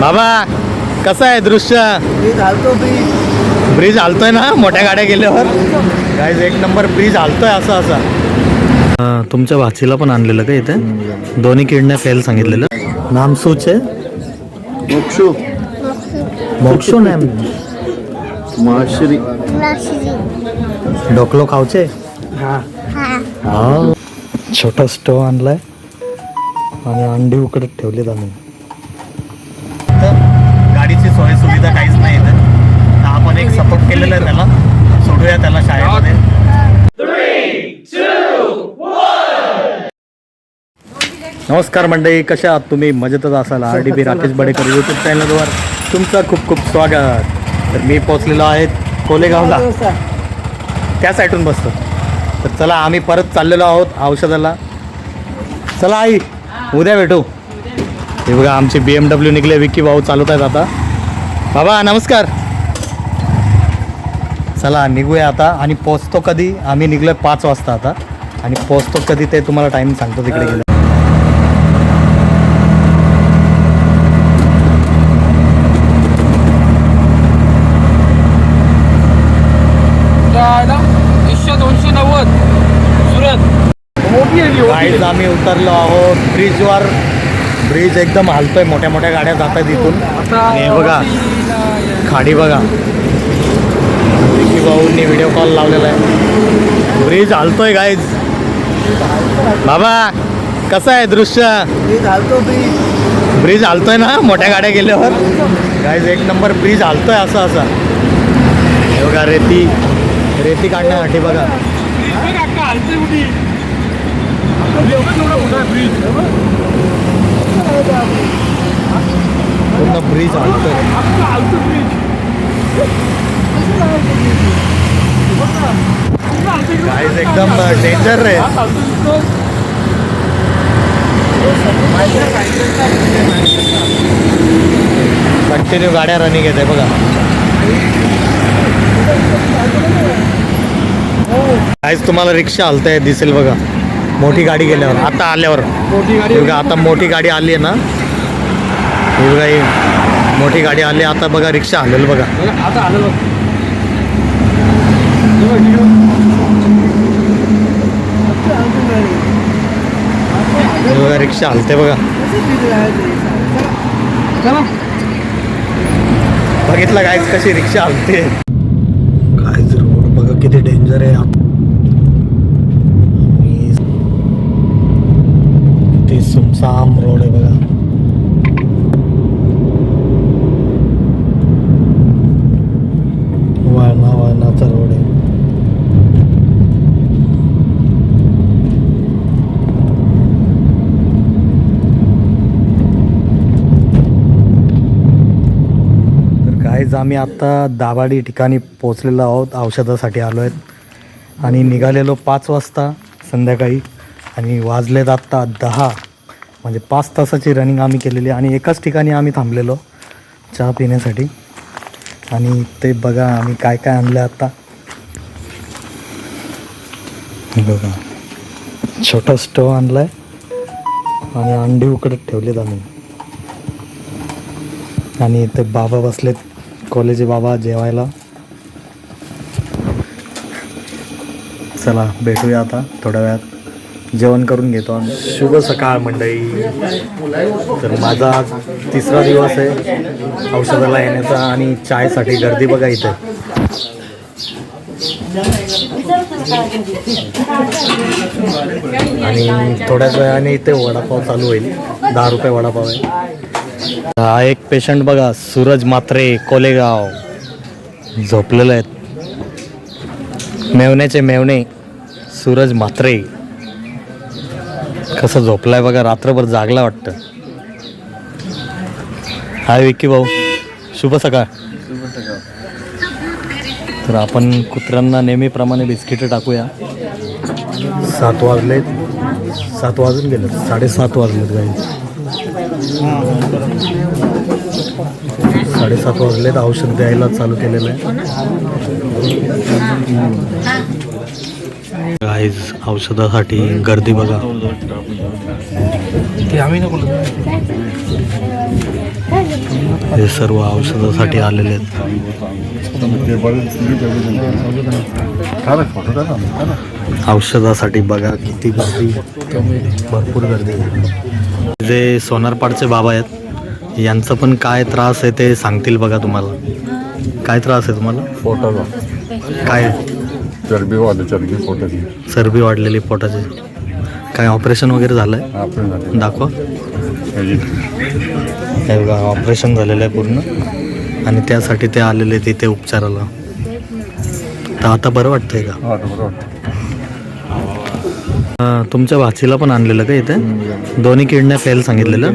बाबा कसं आहे दृश्य? ब्रिज हालतोय ना? मोठ्या गाड्या गेल्यावर? गाईज एक नंबर ब्रिज हालतोय असं असं. तुमच्या भाचीला पण आणलेलं का इथे? दोन्ही किडनॅप फेल सांगितलेलं. नाम सूच? आहे मोक्षू. मोक्षो नाम? माश्री. डोकलो खावचे हा. हा. छोटा स्टोव आणलाय. आणि अंडी उकडत ठेवलीत आम्ही. सोय सुविधा काहीच नाही तर आपण एक सपोर्ट केलेला आहे त्याला. सोडूया त्याला शाळेमध्ये. नमस्कार मंडळी कशा आहात तुम्ही? मजेतच असाल R D B Rakesh Badekar YouTube चॅनलवर तुमचं खूप खूप स्वागत. तर मी पोचलेलो आहे कोलेगावला. त्या साईडून बसतो. तर चला आम्ही परत चाललेलो आहोत औषधाला. चला आई उद्या भेटू. हे बघा आमची बी एम डब्ल्यू निघले विकी भाऊ चालवत आहेत आता. बाबा नमस्कार. चला निघूया आता आणि पोचतो कधी? आम्ही निघलोय पाच वाजता आता. आणि पोचतो कधी ते तुम्हाला टाईम सांगतो तिकडे गेलं दोनशे नव्वद सुरत आम्ही उतरलो आहोत. ब्रिजवर ब्रिज एकदम हालतोय. मोठ्या मोठ्या गाड्या जात आहेत इथून हे बघा खाडी बघा. विकी भाऊंनी व्हिडिओ कॉल लावलेला आहे. ब्रिज हालतोय गाईज बाबा कसं आहे दृश्य? ब्रिज हालतोय ना? मोठ्या गाड्या गेल्यावर? गाईज एक नंबर ब्रिज हालतोय असं असं. हे बघा रेती. रेती काढण्यासाठी बघा. पूर्ण ब्रिज गाईज एकदम डेंजर रे. कंटिन्यू गाड्या रनिंग येते बघा. काहीच तुम्हाला रिक्षा हलतंय दिसेल बघा. मोठी गाडी गेल्यावर. आता आल्यावर. मोठी गाडी आता मोठी गाडी आली आहे ना. हे बघा ही मोठी गाडी आली आता बघा रिक्षा हलेल बघा. आता आलं बघ. बघा रिक्षा हलते बघा. चला. बघितलं गायच कशी रिक्षा हलते. कायच रोड बघा किती डेंजर आहे. किती सुमसाम रोड आहे बघा वळणा वळणाचा रोड आहे गाईज आम्ही आत्ता दाभाडी ठिकाणी पोचलेलो आहोत. औषधासाठी आलो आहेत. आणि निघालेलो पाच वाजता संध्याकाळी. आणि वाजलेत आत्ता दहा. म्हणजे पाच तासाची रनिंग आम्ही केलेली आणि एकाच ठिकाणी आम्ही थांबलेलो. चहा पिण्यासाठी. आणि ते बघा आम्ही काय काय आणलं आत्ता बघा. छोटा स्टोव आणला आहे आणि अंडी उकडत ठेवलेत आम्ही. आणि ते बाबा बसलेत. कॉलेज बाबा जेवायला. चला भेटूया आता थोड्या वेळात. जेवण करून घेतो आम्ही. शुभ सकाळ मंडळी. तर माझा आज तिसरा दिवस आहे औषधाला येण्याचा आणि चायसाठी गर्दी बघा इथे. आणि थोड्याच वेळाने इथे वडापाव चालू होईल. दहा रुपये वडापाव आहे. हा एक पेशंट बघा सूरज मात्रे कोलेगाव. झोपलेले आहेत. मेवण्याचे मेवणे सूरज मात्रे कसं झोपलाय बघा रात्रभर जागला वाटतं. हाय विक्की भाऊ शुभ सकाळ. तर आपण कुत्र्यांना नेहमीप्रमाणे बिस्किटं टाकूया. सात वाजले सात वाजून गेलं साडेसात वाजलेत गाई साडेसात वाजलेत. औषध द्यायला चालू केलेलं आहे. गाईज औषधासाठी गर्दी बघा. ते आम्ही नको हे सर्व औषधासाठी आलेले आहेत. औषधासाठी बघा किती गर्दी. भरपूर गर्दी. जे सोनारपाडचे बाबा आहेत यांचं पण काय त्रास आहे ते सांगतील बघा तुम्हाला. काय त्रास आहे तुम्हाला? पोटाला काय? चरबी वाढली चरबी पोटाची. चरबी वाढलेली पोटाची. काय ऑपरेशन वगैरे झालं आहे दाखवा. हे बघा ऑपरेशन झालेलं आहे पूर्ण. आणि त्यासाठी ते आलेले तिथे उपचाराला. तर आता बरं वाटतंय का? तुमच्या भाचीला पण आणलेलं का इथे? दोन्ही किडन्या फेल सांगितलेलं?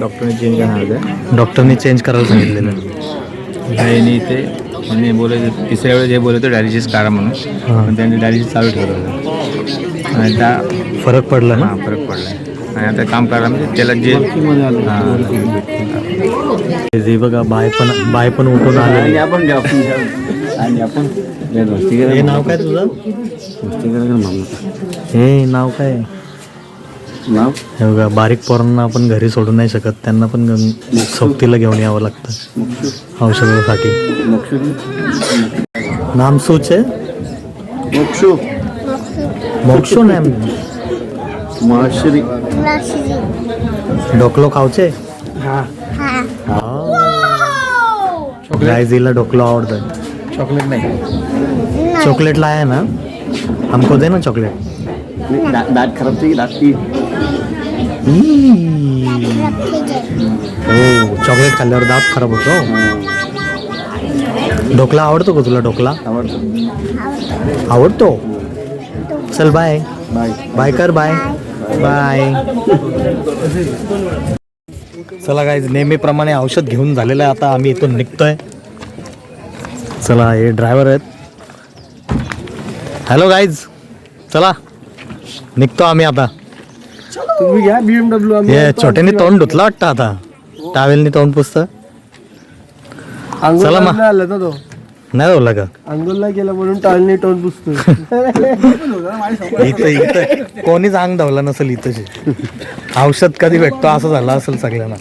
डॉक्टरने चेंज करणार डॉक्टरनी चेंज करायला सांगितलेलं. त्यांनी ते म्हणजे बोलत होते- तिसऱ्या वेळेस जे बोलत होते डायलिसिस करा म्हणून. हां. पण त्यांनी डायलिसिस चालू ठेवलं होतं. आणि आता फरक पडला ना? हा फरक पडला. आणि आता काम करायला म्हणजे त्याला जे हां. जे बघा बाय पण बाय पण उठून आले आपण घ्या आपण घ्या. आणि आपण हे नाव काय तुझं? हे नाव काय? नाव? हे बघा बारीक पोरांना आपण घरी सोडू नाही शकत. त्यांना पण सोबतीला घेऊन यावं लागतं. औषधासाठी. नाम सूच आहे? मोक्षू. मोक्षो नाम डोकलो खावचे गायजीला ढोकलो आवडतं. चॉकलेट नाही. चॉकलेट लाया ना? हमको दे ना चॉकलेट दात खराब थी दात की हो चॉकलेट खाल्ल्यावर दात खराब होतो? ढोकला आवडतो का तुला ढोकला? आवडतं. आवडतो? चल बाय बाय बाय कर बाय बाय चला काय नेहमीप्रमाणे औषध घेऊन झालेलं आहे. आता आम्ही इथून निघतोय. चला हे ड्रायव्हर आहेत. हॅलो गाईज चला. निघतो आम्ही आता. तुम्ही घ्या बीएमडब्ल्यू हे छोट्याने तोंड धुतलं वाटतं आता. टावेलनी तोंड पुसतं. चला मग. आला ना तो नाही धुवलं का अंगोलला गेला म्हणून टाळणी टोन पुसतो इथं इथं. कोणीच अंग धावलं नसेल इथंचे औषध कधी भेटतो? असं झालं असेल सगळ्यांना.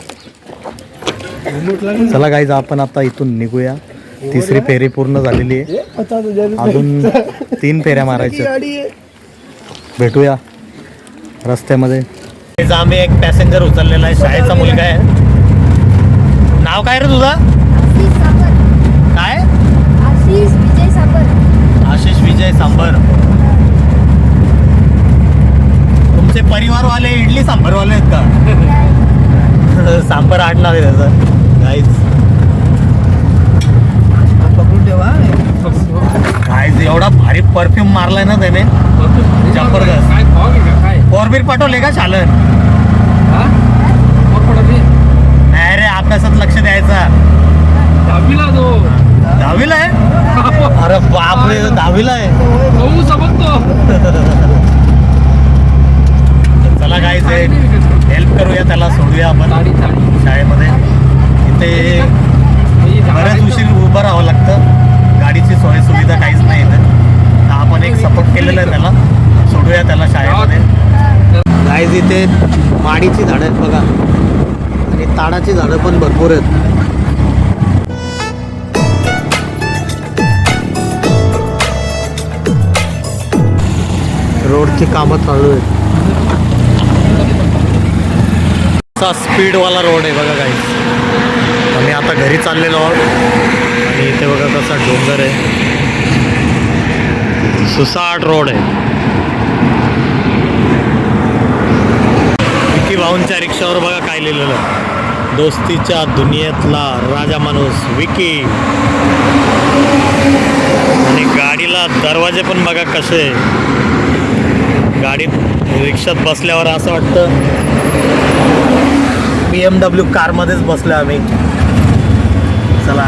चला गाईज आपण आता इथून निघूया. तिसरी फेरी पूर्ण झालेली आहे. अजून तीन फेऱ्या मारायच्या. भेटूया रस्त्यामध्ये. आम्ही एक पॅसेंजर उचललेला आहे. शाळेचा मुलगा आहे. नाव काय रे तुझा काय आशिष विजय साबर आशिष विजय सांबर तुमचे परिवारवाले इडली सांबरवाले आहेत का? सांबर आडनाव आहे त्याचं. गाईच गाईज एवढा भारी परफ्यूम मारलाय ना त्याने. जबरदस्त. कोरबीर पाठवले का शालन हा मग पडत नाही. नाही रे अभ्यासात लक्ष द्यायचा दहावीला तो दहावीला आहे अरे बापरे दहावीला आहे. भाऊ समजतो. चला काय ते हेल्प करूया त्याला सोडूया आपण शाळेमध्ये. इथे बऱ्याच उशीर उभं राहावं लागतं. गाडीची सोय सुविधा काहीच नाही इथे. तर आपण एक सपोर्ट केलेला आहे त्याला. सोडूया त्याला शाळेमध्ये. गाईज इथे माडीची झाडं आहेत बघा. आणि ताडाची झाडं पण भरपूर आहेत. रोडची कामं चालू आहेत. असा स्पीडवाला रोड आहे बघा काही आम्ही आता घरी चाललेलो आहोत. आणि इथे बघा कसा डोंगर आहे. सुसाट रोड आहे. विकी भाऊंच्या रिक्षावर बघा काय लिहिलेलं दोस्तीच्या दुनियेतला राजा माणूस विकी. आणि गाडीला दरवाजे पण बघा कसे. गाडी रिक्षात बसल्यावर असं वाटतं. बी एम डब्ल्यू कारमध्येच बसलो आम्ही. चला.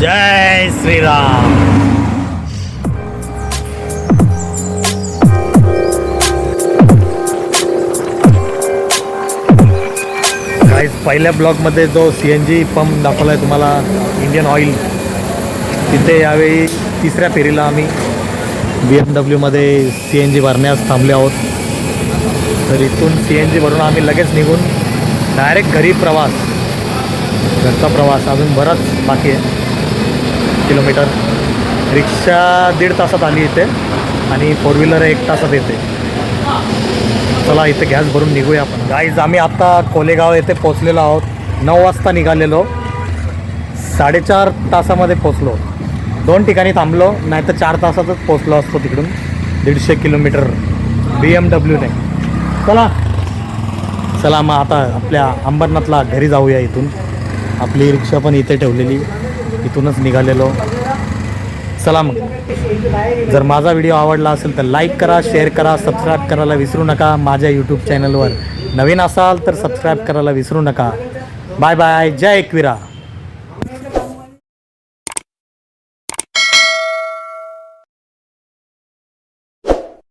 जय श्रीराम. Guys, पहिल्या ब्लॉकमध्ये जो सी एन जी पंप दाखवला आहे तुम्हाला इंडियन ऑइल तिथे यावेळी तिसऱ्या फेरीला आम्ही बी एम डब्ल्यूमध्ये सी एन जी भरण्यास थांबले आहोत. तर इथून सी एन जी भरून आम्ही लगेच निघून डायरेक्ट घरी प्रवास घरचा प्रवास. अजून बराच बाकी आहे. किलोमीटर. रिक्षा दीड तासात आली इथे आणि फोर व्हीलर एक तासात येते. चला इथे गॅस भरून निघूया आपण. गाईज आम्ही आत्ता कोलेगाव येथे पोचलेलो आहोत. नऊ वाजता निघालेलो. साडेचार तासामध्ये पोचलो दोन ठिकाणी थांबलो नाही तर चार तासातच पोचलो असतो तिकडून. दीडशे किलोमीटर बी एम डब्ल्यूने चला. चला मग आता आपल्या अंबरनाथला घरी जाऊया इथून. आपली रिक्षा पण इथे ठेवलेली. इथूनच निघालेलो. चला मग. जर माझा व्हिडिओ आवडला असेल तर लाईक करा शेअर करा सबस्क्राईब करायला विसरू नका. माझ्या यूट्यूब चॅनलवर नवीन असाल तर सबस्क्राईब करायला विसरू नका. Bye bye. जय एकविरा.